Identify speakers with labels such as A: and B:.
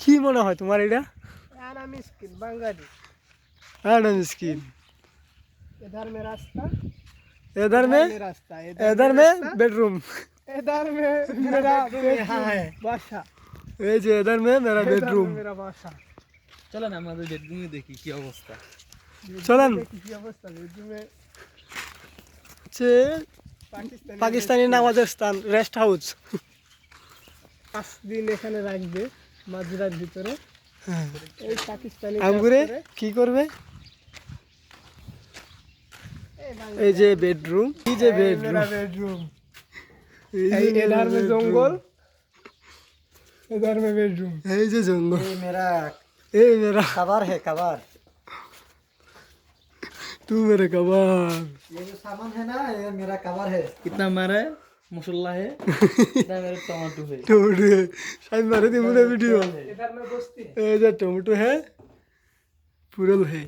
A: কি মনে হয় তোমার এটা?
B: আনা বাঙালি।
A: আনা মিসকিন
B: এধার
A: মে রাস্তা এধার রাস্তা। এধার
B: বেডরুম।
A: এধার
B: বেডরুম। মেরা বাসা।
C: চলেন আমাদের বেডরুমে দেখি কি অবস্থা।
A: চলেন।
B: কি
A: অবস্থা।
B: পাকিস্তানি
A: নামাজের স্থান রেস্ট হাউস।
B: পাঁচ দিন এখানে রাখবে। মাঝরার ভিতরে এই পাকিস্তানি
A: আঙ্গুরে
B: কাজ করে।
A: কি করবে
B: এই বাংলা-
A: এই যে বেডরুম এই যে
B: এই
A: বেডরুম
B: मेरा बेडरूम
A: এই
B: এই
A: যে
B: इधर में
A: bedroom।
B: जंगल इधर में बेडरूम
A: এই যে জঙ্গল
D: ये मेरा
A: এই মেরা
D: कवर है कवर
A: তু মেরে কবার
D: ये जो सामान है ना ये मेरा कवर है
C: कितना मारा है মুসল্লাহে দামের টমেটো হে।
A: টমেটো হে। সাইন মারে দিমু না
B: ভিডিও। এদার মে বস্তি।
A: এ যে টমেটো হে পুরল হে।